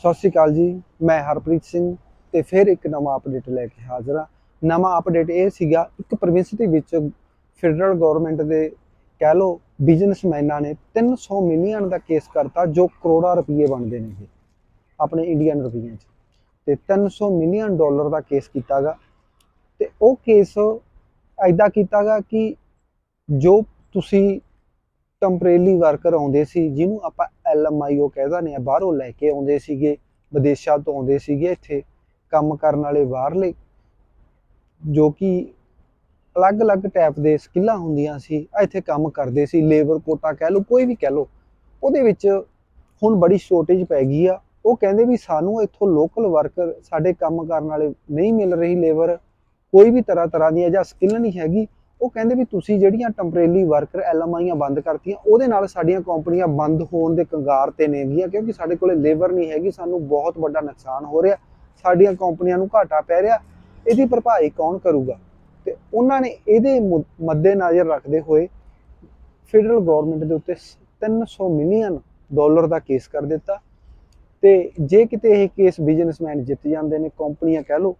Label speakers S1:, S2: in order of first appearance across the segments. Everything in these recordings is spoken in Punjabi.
S1: ਸਤਿ ਸ਼੍ਰੀ ਅਕਾਲ ਜੀ, ਮੈਂ ਹਰਪ੍ਰੀਤ ਸਿੰਘ ਤੇ ਫਿਰ ਇੱਕ ਨਵਾਂ ਅਪਡੇਟ ਲੈ ਕੇ ਹਾਜ਼ਰ ਹਾਂ। ਨਵਾਂ ਅਪਡੇਟ ਇਹ ਸੀਗਾ, ਇੱਕ ਪ੍ਰੋਵਿੰਸ ਦੇ ਵਿੱਚ ਫੈਡਰਲ ਗਵਰਨਮੈਂਟ ਦੇ ਕਹਿ ਲੋ ਬਿਜ਼ਨਸਮੈਨਾਂ ਨੇ 300 ਮਿਲੀਅਨ ਦਾ ਕੇਸ ਕਰਤਾ, ਜੋ ਕਰੋੜਾਂ ਰੁਪਏ ਬਣਦੇ ਨੇ ਆਪਣੇ ਇੰਡੀਅਨ ਰੁਪਈਆਂ 'ਚ। ਤੇ 300 ਮਿਲੀਅਨ ਡਾਲਰ ਦਾ ਕੇਸ ਕੀਤਾਗਾ। ਤੇ ਉਹ ਕੇਸ ਐਦਾਂ ਕੀਤਾਗਾ ਕਿ ਜੋ ਤੁਸੀਂ ਟੈਂਪਰੇਰੀ ਵਰਕਰ ਆਉਂਦੇ ਸੀ, ਜਿਹਨੂੰ ਆਪਾਂ ਐਲਐਮਆਈ ਉਹ ਕਹਿ ਦਿੰਦੇ ਆ, ਬਾਹਰੋਂ ਲੈ ਕੇ ਆਉਂਦੇ ਸੀਗੇ, ਵਿਦੇਸ਼ਾਂ ਤੋਂ ਆਉਂਦੇ ਸੀਗੇ ਇੱਥੇ, ਕੰਮ ਕਰਨ ਵਾਲੇ ਬਾਹਰਲੇ ਜੋ ਕਿ ਅਲੱਗ-ਅਲੱਗ ਟਾਈਪ ਦੇ ਸਕਿੱਲਾਂ ਹੁੰਦੀਆਂ ਸੀ ਇੱਥੇ ਕੰਮ ਕਰਦੇ ਸੀ ਲੇਬਰ ਕੋਟਾ ਕਹਿ ਲਓ, ਕੋਈ ਵੀ ਕਹਿ ਲਓ, ਉਹਦੇ ਵਿੱਚ ਹੁਣ ਬੜੀ ਸ਼ੋਰਟੇਜ ਪੈ ਗਈ ਆ, ਉਹ ਕਹਿੰਦੇ ਵੀ ਸਾਨੂੰ ਇੱਥੋਂ ਲੋਕਲ ਵਰਕਰ ਸਾਡੇ ਕੰਮ ਕਰਨ ਵਾਲੇ ਨਹੀਂ ਮਿਲ ਰਹੀ ਲੇਬਰ ਕੋਈ ਵੀ ਤਰ੍ਹਾਂ ਤਰ੍ਹਾਂ ਦੀ ਜਾਂ ਸਕਿੱਲ ਨਹੀਂ ਹੈਗੀ ਉਹ ਕਹਿੰਦੇ ਵੀ ਤੁਸੀਂ ਜਿਹੜੀਆਂ ਟੈਂਪਰੇਰੀ ਵਰਕਰ ਐਲਐਮਆਈਆਂ ਬੰਦ ਕਰਤੀਆਂ, ਉਹਦੇ ਨਾਲ ਸਾਡੀਆਂ ਕੰਪਨੀਆਂ ਬੰਦ ਹੋਣ ਦੇ ਕੰਗਾਰ ਤੇ ਨੇਗੀਆਂ ਕਿਉਂਕਿ ਸਾਡੇ ਕੋਲੇ ਲੇਬਰ ਨਹੀਂ ਹੈਗੀ, ਸਾਨੂੰ ਬਹੁਤ ਵੱਡਾ ਨੁਕਸਾਨ ਹੋ ਰਿਹਾ, ਸਾਡੀਆਂ ਕੰਪਨੀਆਂ ਨੂੰ ਘਾਟਾ ਪੈ ਰਿਹਾ, ਇਹਦੀ ਭਰਪਾਈ ਕੌਣ ਕਰੂਗਾ? ਤੇ ਉਹਨਾਂ ਨੇ ਇਹਦੇ ਮੁ- ਮੱਦੇ ਨਜ਼ਰ ਰੱਖਦੇ ਹੋਏ ਫੈਡਰਲ ਗਵਰਨਮੈਂਟ ਦੇ ਉੱਤੇ 300 ਮਿਲੀਅਨ ਡਾਲਰ ਦਾ ਕੇਸ ਕਰ ਦਿੱਤਾ। ਤੇ ਜੇ ਕਿਤੇ ਇਹ ਕੇਸ ਬਿਜ਼ਨਸਮੈਨ ਜਿੱਤ ਜਾਂਦੇ ਨੇ ਕੰਪਨੀਆਂ ਕਹਿ ਲਓ,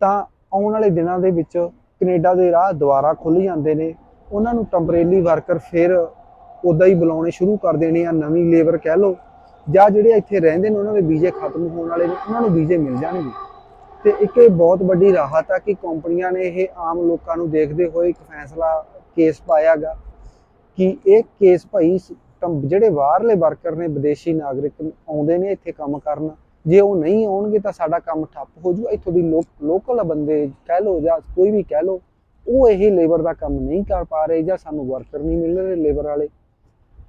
S1: ਤਾਂ ਆਉਣ ਵਾਲੇ ਦਿਨਾਂ ਦੇ ਵਿੱਚ ਕੈਨੇਡਾ ਦੇ ਰਾਹ ਦੁਬਾਰਾ ਖੁੱਲ ਜਾਂਦੇ ਨੇ। ਉਹਨਾਂ ਨੂੰ ਟੈਂਪਰੇਰੀ ਵਰਕਰ ਫਿਰ ਉਦਾਂ ਹੀ ਬੁਲਾਉਣੇ ਸ਼ੁਰੂ ਕਰ ਦੇਣੇ ਆ, ਨਵੀਂ ਲੇਬਰ ਕਹਿ ਲਓ। ਜਾਂ ਜਿਹੜੇ ਇੱਥੇ ਰਹਿੰਦੇ ਨੇ, ਉਹਨਾਂ ਦੇ ਵੀਜ਼ੇ ਖਤਮ ਹੋਣ ਵਾਲੇ ਨੇ, ਉਹਨਾਂ ਨੂੰ ਵੀਜ਼ੇ ਮਿਲ ਜਾਣਗੇ। ਤੇ ਇੱਕ ਇਹ ਬਹੁਤ ਵੱਡੀ ਰਾਹਤ ਆ ਕਿ ਕੰਪਨੀਆਂ ਨੇ ਇਹ ਆਮ ਲੋਕਾਂ ਨੂੰ ਦੇਖਦੇ ਹੋਏ ਇੱਕ ਫੈਸਲਾ ਕੇਸ ਪਾਇਆਗਾ ਕਿ ਇਹ ਕੇਸ ਭਾਈ ਜਿਹੜੇ ਬਾਹਰਲੇ ਵਰਕਰ ਨੇ, ਵਿਦੇਸ਼ੀ ਨਾਗਰਿਕ ਆਉਂਦੇ ਨੇ ਇੱਥੇ ਕੰਮ ਕਰਨ। ਜੇ ਉਹ ਨਹੀਂ ਆਉਣਗੇ ਤਾਂ ਸਾਡਾ ਕੰਮ ਠੱਪ ਹੋ ਜੂ ਇੱਥੋਂ ਦੀ ਲੋਕਲ ਬੰਦੇ, ਕਹਿ ਲਓ ਜਾਂ ਕੋਈ ਵੀ ਕਹਿ ਲਓ, ਉਹ ਇਹ ਲੇਬਰ ਦਾ ਕੰਮ ਨਹੀਂ ਕਰ ਪਾ ਰਹੇ ਜਾਂ ਸਾਨੂੰ ਵਰਕਰ ਨਹੀਂ ਮਿਲ ਰਹੇ ਲੇਬਰ ਵਾਲੇ।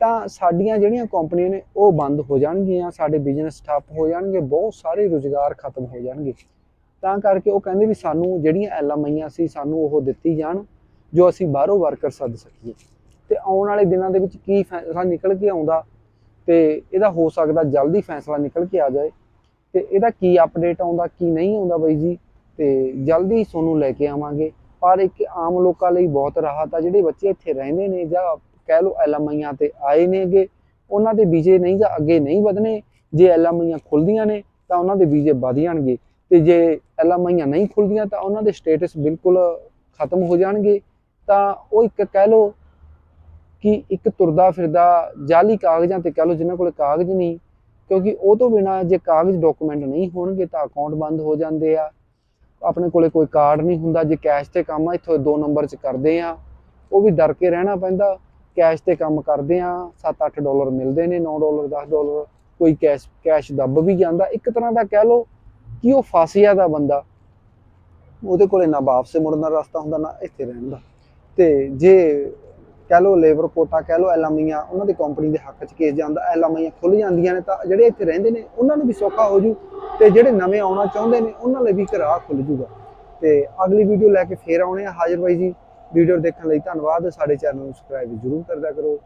S1: ਤਾਂ ਸਾਡੀਆਂ ਜਿਹੜੀਆਂ ਕੰਪਨੀਆਂ ਨੇ, ਉਹ ਬੰਦ ਹੋ ਜਾਣਗੀਆਂ, ਸਾਡੇ ਬਿਜ਼ਨਸ ਠੱਪ ਹੋ ਜਾਣਗੇ, ਬਹੁਤ ਸਾਰੇ ਰੁਜ਼ਗਾਰ ਖਤਮ ਹੋ ਜਾਣਗੇ। ਤਾਂ ਕਰਕੇ ਉਹ ਕਹਿੰਦੇ ਵੀ ਸਾਨੂੰ ਜਿਹੜੀਆਂ ਐਲਐਮਆਈਆਂ ਸੀ, ਸਾਨੂੰ ਉਹ ਦਿੱਤੀ ਜਾਣ, ਜੋ ਅਸੀਂ ਬਾਹਰੋਂ ਵਰਕਰ ਸੱਦ ਸਕੀਏ। ਤੇ ਆਉਣ ਵਾਲੇ ਦਿਨਾਂ ਦੇ ਵਿੱਚ ਕੀ ਫੈਸਲਾ ਨਿਕਲ ਕੇ ਆਉਂਦਾ ਤੇ ਇਹਦਾ ਹੋ ਸਕਦਾ ਜਲਦੀ ਫੈਸਲਾ ਨਿਕਲ ਕੇ ਆ ਜਾਏ। ਤੇ ਇਹਦਾ ਕੀ ਅਪਡੇਟ ਆਉਂਦਾ, ਕੀ ਨਹੀਂ ਆਉਂਦਾ ਬਾਈ ਜੀ? ਤੇ ਜਲਦੀ ਹੀ ਤੁਹਾਨੂੰ ਲੈ ਕੇ ਆਵਾਂਗੇ। ਪਰ ਇੱਕ ਆਮ ਲੋਕਾਂ ਲਈ ਬਹੁਤ ਰਾਹਤ ਆ, ਜਿਹੜੇ ਬੱਚੇ ਇੱਥੇ ਰਹਿੰਦੇ ਨੇ ਜਾਂ ਕਹਿ ਲਓ ਐਲਐਮਆਈਆਂ ਤੇ ਆਏ ਨੇਗੇ, ਉਹਨਾਂ ਦੇ ਵੀਜ਼ੇ ਨਹੀਂ ਜਾਂ ਅੱਗੇ ਨਹੀਂ ਵਧਣੇ। ਜੇ ਐਲਐਮਆਈਆਂ ਖੁੱਲਦੀਆਂ ਨੇ, ਤਾਂ ਉਹਨਾਂ ਦੇ ਵੀਜ਼ੇ ਵਧ ਜਾਣਗੇ। ਤੇ ਜੇ ਐਲਐਮਆਈਆਂ ਨਹੀਂ ਖੁੱਲਦੀਆਂ ਤਾਂ ਉਹਨਾਂ ਦੇ ਸਟੇਟਸ ਬਿਲਕੁਲ ਖਤਮ ਹੋ ਜਾਣਗੇ। ਤਾਂ ਉਹ ਇੱਕ ਕਹਿ ਲਓ ਕਿ ਇੱਕ ਤੁਰਦਾ ਫਿਰਦਾ ਜਾਲੀ ਕਾਗਜ਼ਾਂ ਤੇ ਕਹਿ ਲਓ, ਜਿਨ੍ਹਾਂ ਕੋਲ ਕਾਗਜ਼ ਨਹੀਂ ਕਿਉਂਕਿ ਉਹ ਤੋਂ ਬਿਨਾ ਜੇ ਕਾਗਜ਼ ਡਾਕੂਮੈਂਟ ਨਹੀਂ ਹੋਣਗੇ ਤਾਂ ਅਕਾਊਂਟ ਬੰਦ ਹੋ ਜਾਂਦੇ ਆ। ਆਪਣੇ ਕੋਲੇ ਕੋਈ ਕਾਰਡ ਨਹੀਂ ਹੁੰਦਾ, ਜੇ ਕੈਸ਼ ਤੇ ਕੰਮ ਆ, ਇੱਥੋਂ ਦੋ ਨੰਬਰ 'ਚ ਕਰਦੇ ਆ। ਉਹ ਵੀ ਡਰ ਕੇ ਰਹਿਣਾ ਪੈਂਦਾ। ਕੈਸ਼ ਤੇ ਕੰਮ ਕਰਦੇ ਆ 7-8 ਡਾਲਰ ਮਿਲਦੇ ਨੇ 9 ਡਾਲਰ 10 ਡਾਲਰ ਕੋਈ ਕੈਸ਼ ਕੈਸ਼ ਦੱਬ ਵੀ ਜਾਂਦਾ। ਇੱਕ ਤਰ੍ਹਾਂ ਦਾ ਕਹਿ ਲਓ ਕਿ ਉਹ ਫਾਸਿਆ ਦਾ ਬੰਦਾ। ਉਹਦੇ ਕੋਲੇ ਨਾ ਵਾਪਸ ਮੁੜਨ ਦਾ ਰਸਤਾ ਹੁੰਦਾ, ਨਾ ਇੱਥੇ ਰਹਿਣ ਦਾ। ਤੇ ਜੇ ਕਹਿ ਲਓ ਲੇਬਰ ਕੋਟਾ, ਕਹਿ ਲਓ ਐਲਾਮੀਆਂ ਉਹਨਾਂ ਦੀ ਕੰਪਨੀ ਦੇ ਹੱਕ 'ਚ ਕੇਸ ਜਾਂਦਾ ਐਲਾਮੀਆਂ ਖੁੱਲ ਜਾਂਦੀਆਂ ਨੇ ਤਾਂ ਜਿਹੜੇ ਇੱਥੇ ਰਹਿੰਦੇ ਨੇ, ਉਹਨਾਂ ਨੂੰ ਵੀ ਸੌਖਾ ਹੋ ਜੂ ਤੇ ਜਿਹੜੇ ਨਵੇਂ ਆਉਣਾ ਚਾਹੁੰਦੇ ਨੇ, ਉਹਨਾਂ ਲਈ ਵੀ ਇੱਕ ਰਾਹ ਖੁੱਲ ਜੂਗਾ। ਤੇ ਅਗਲੀ ਵੀਡੀਓ ਲੈ ਕੇ ਫੇਰ ਆਉਣੇ ਆ ਹਾਜ਼ਰ ਬਾਈ ਜੀ। ਵੀਡੀਓ ਦੇਖਣ ਲਈ ਧੰਨਵਾਦ, ਸਾਡੇ ਚੈਨਲ ਨੂੰ ਸਬਸਕ੍ਰਾਈਬ ਜ਼ਰੂਰ ਕਰਦਾ ਕਰੋ।